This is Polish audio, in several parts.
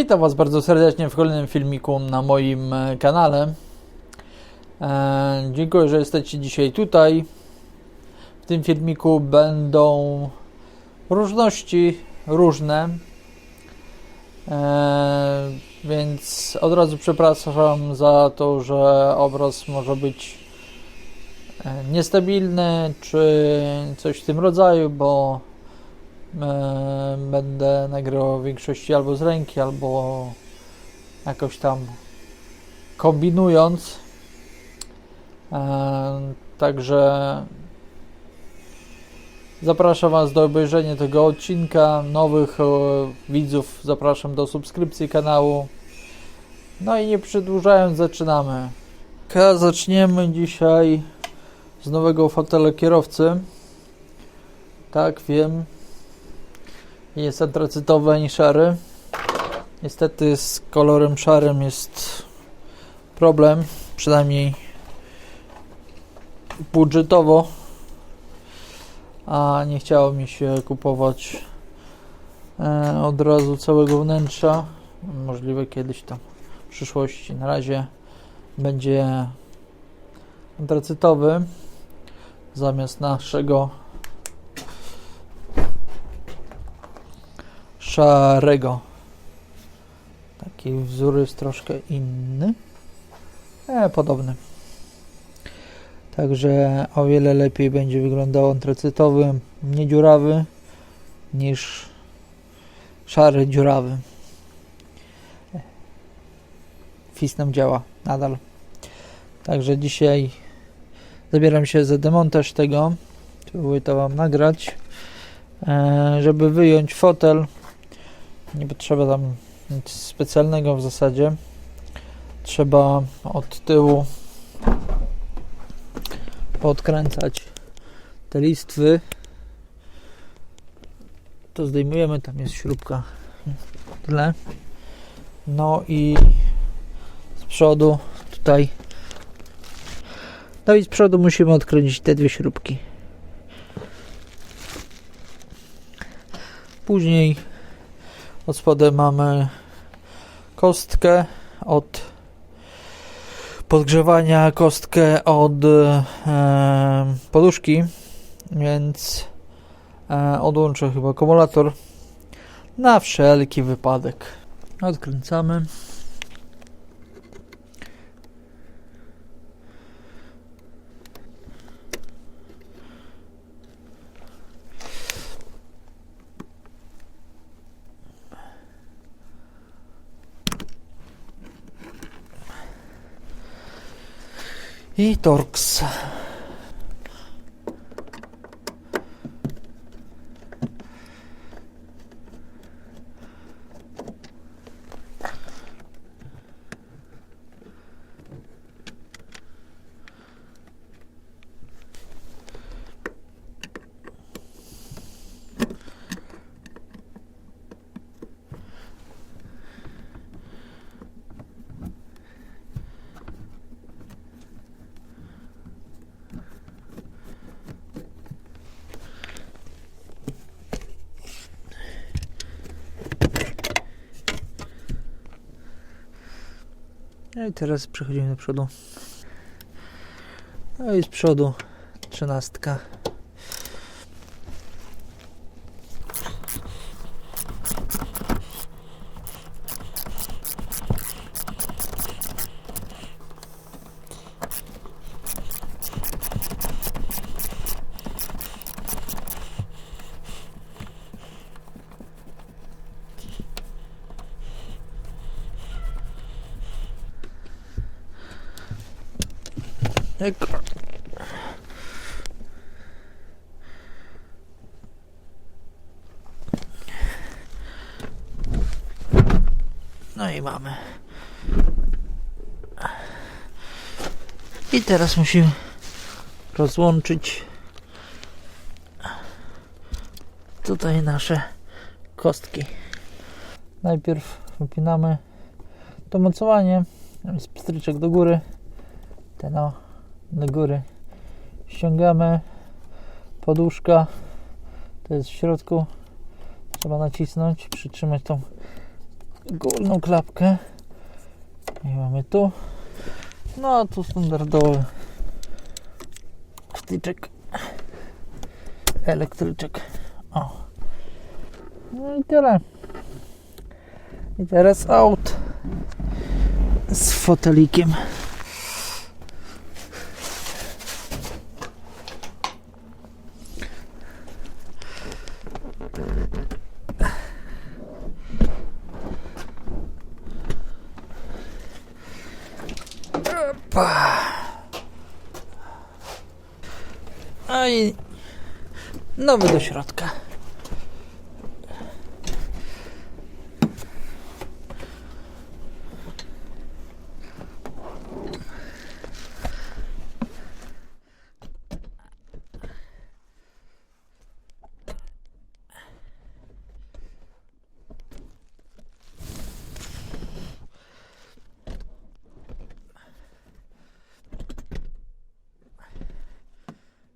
Witam Was bardzo serdecznie w kolejnym filmiku na moim e, kanale. E, dziękuję, że jesteście dzisiaj tutaj. W tym filmiku będą różności różne. E, więc od razu przepraszam za to, że obraz może być e, niestabilny czy coś w tym rodzaju, bo będę nagrywał w większości albo z ręki, albo jakoś tam kombinując. E, także zapraszam Was do obejrzenia tego odcinka. Nowych e, widzów zapraszam do subskrypcji kanału. No i nie przedłużając, zaczynamy. Zaczniemy dzisiaj z nowego fotela kierowcy. Tak, wiem, jest antracytowy, nie szary. Niestety z kolorem szarym jest problem, przynajmniej budżetowo, a nie chciało mi się kupować e, od razu całego wnętrza. Możliwe kiedyś tam w przyszłości. Na razie będzie antracytowy zamiast naszego szarego. Taki wzór jest troszkę inny. E, podobny. Także o wiele lepiej będzie wyglądał antracytowy, nie dziurawy, niż szary dziurawy. FIS nam działa nadal. Także dzisiaj zabieram się za demontaż tego. Spróbuję to Wam nagrać. E, żeby wyjąć fotel nie potrzeba tam nic specjalnego w zasadzie. Trzeba od tyłu podkręcać te listwy. To zdejmujemy, tam jest śrubka tyle no i z przodu tutaj. No i z przodu musimy odkręcić te dwie śrubki. Później od spodem mamy kostkę od podgrzewania, kostkę od e, poduszki, więc e, odłączę chyba akumulator na wszelki wypadek. Odkręcamy. I Torx. No i teraz przechodzimy do przodu. No i z przodu trzynastka. No i mamy. I teraz musimy rozłączyć tutaj nasze kostki. Najpierw wypinamy to mocowanie. Jest pstryczek do góry. Ten o do góry ściągamy poduszka to jest w środku trzeba nacisnąć przytrzymać tą górną klapkę. I mamy tu. No tu standardowy wtyczek elektryczek. O. No i tyle. I teraz aut z fotelikiem. No i nowy do środka.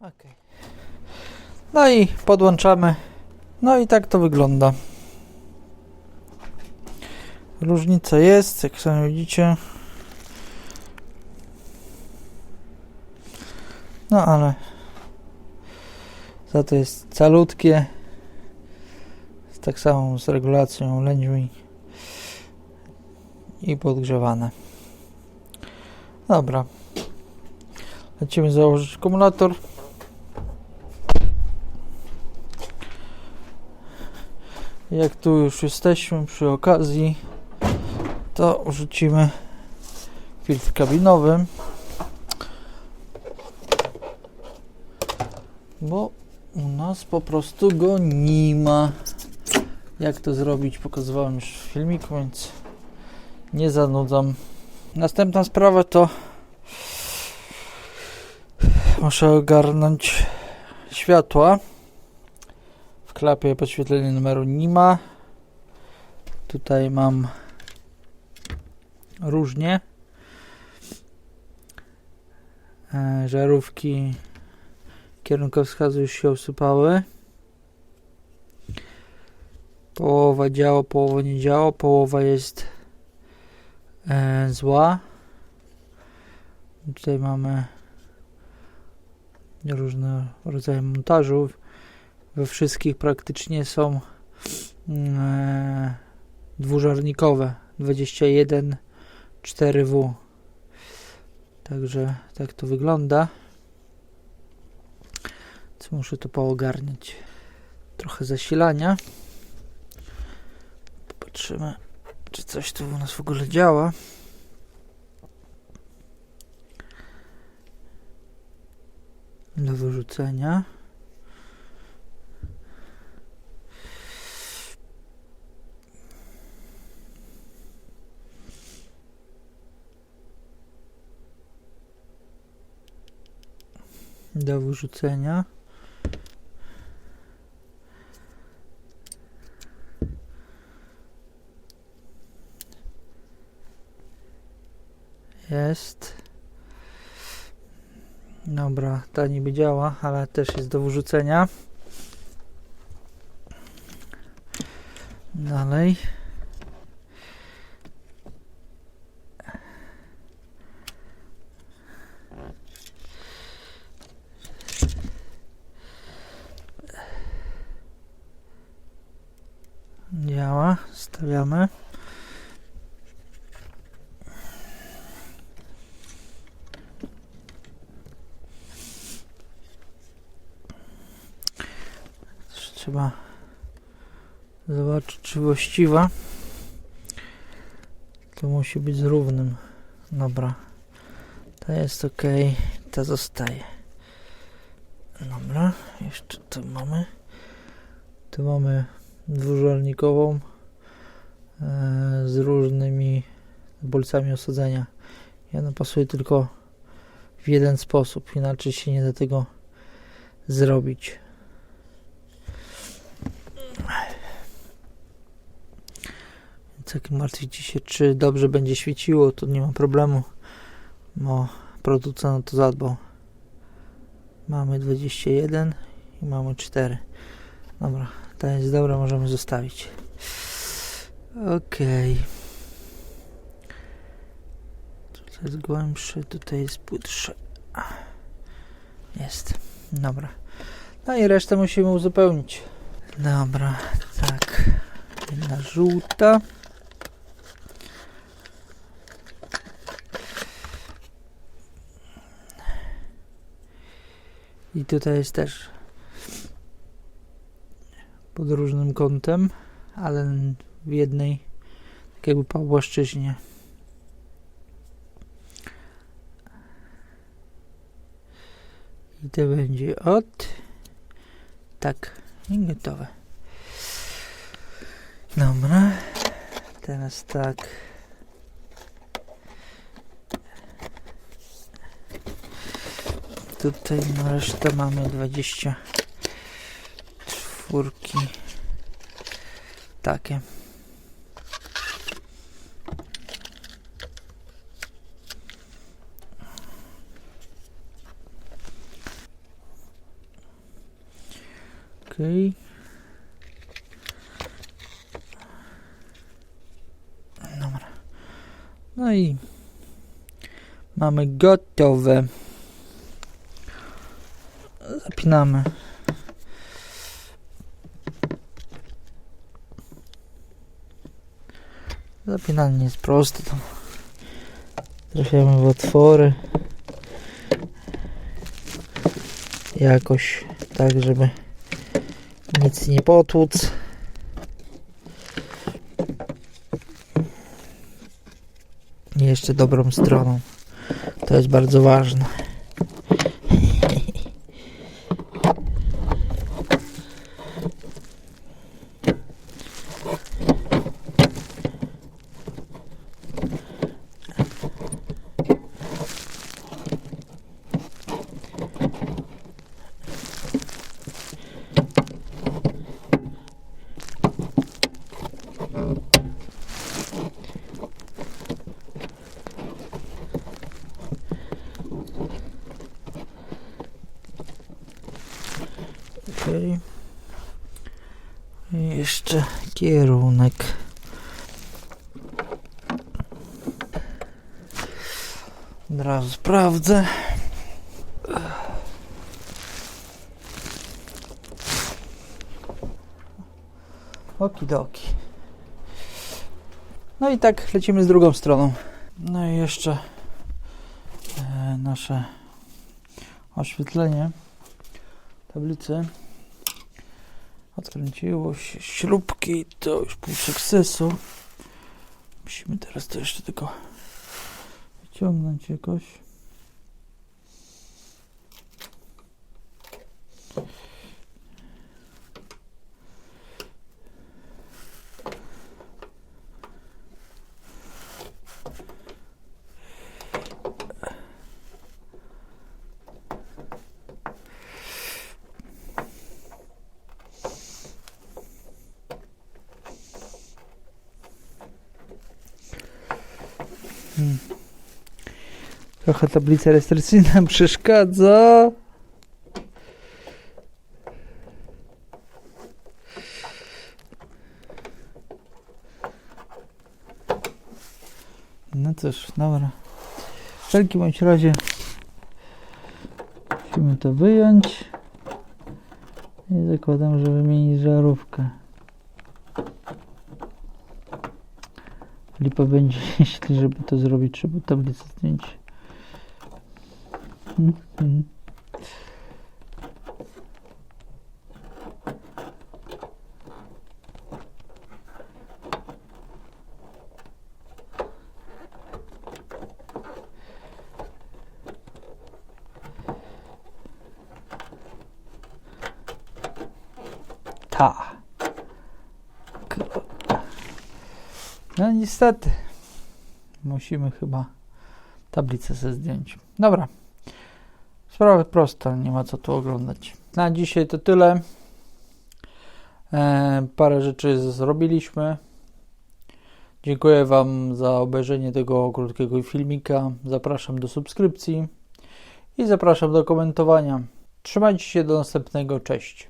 Okej. No i podłączamy. No i tak to wygląda. Różnica jest, jak sami widzicie. No ale za to jest calutkie. Tak samo z regulacją lędźwi i podgrzewane. Dobra. Lecimy założyć akumulator. Jak tu już jesteśmy przy okazji, to rzucimy filtr kabinowy. Bo u nas po prostu go nie ma. Jak to zrobić, pokazywałem już w filmiku, więc nie zanudzam. Następna sprawa to muszę ogarnąć światła. Klapie podświetlenie numeru nie ma. Tutaj mam różnie. E, żarówki kierunkowskazu już się usypały. Połowa działa, połowa nie działa. Połowa jest e, zła. Tutaj mamy różne rodzaje montażów. We wszystkich praktycznie są e, dwużarnikowe 21 4W. Także tak to wygląda. Więc muszę to poogarniać. Trochę zasilania. Popatrzymy, czy coś tu u nas w ogóle działa. Do wyrzucenia. Do wyrzucenia. Jest. Dobra, ta niby działa, ale też jest do wyrzucenia. Dalej. Działa, Też Trzeba zobaczyć, czy właściwa. To musi być z równym. Dobra. To jest ok. To zostaje. Dobra. Jeszcze tu mamy. Tu mamy dwużarnikową e, z różnymi bolcami osadzenia. I ona pasuje tylko w jeden sposób. Inaczej się nie da tego zrobić. Więc jak martwicie się, czy dobrze będzie świeciło, to nie ma problemu, bo producent to zadbał. Mamy 21 i mamy 4. Dobra, ta jest dobra, możemy zostawić. Okej. Tutaj jest głębsze, tutaj jest płytsze. Jest. Dobra. No i resztę musimy uzupełnić. Dobra, tak. Jedna żółta. I tutaj jest też pod różnym kątem, ale w jednej tak jakby płaszczyźnie. I to będzie od tak i gotowe. Dobra. Teraz tak. Tutaj na resztę mamy 20 czwórki. Takie. Okej. Dobra. No i mamy gotowe. Zapinamy. Zapinanie jest proste. Tam trafiamy w otwory. Jakoś tak, żeby nic nie potłuc. Jeszcze dobrą stroną. To jest bardzo ważne. Okej. I jeszcze kierunek. Od razu sprawdzę. Okidoki. No i tak lecimy z drugą stroną. No i jeszcze e, nasze oświetlenie tablicy. Odkręciło się śrubki, to już pół sukcesu. Musimy teraz to jeszcze tylko wyciągnąć jakoś. Hmm. Trochę tablica rejestracyjna przeszkadza. No cóż, dobra. W wszelkim bądź razie musimy to wyjąć. I zakładam, że wymienić żarówkę. Lipa będzie, jeśli żeby to zrobić, trzeba tablicę zdjąć. Ta. No niestety. Musimy chyba tablicę sobie zdjąć. Dobra. Sprawa prosta, nie ma co tu oglądać. Na dzisiaj to tyle. E, parę rzeczy zrobiliśmy. Dziękuję Wam za obejrzenie tego krótkiego filmika. Zapraszam do subskrypcji i zapraszam do komentowania. Trzymajcie się do następnego. Cześć.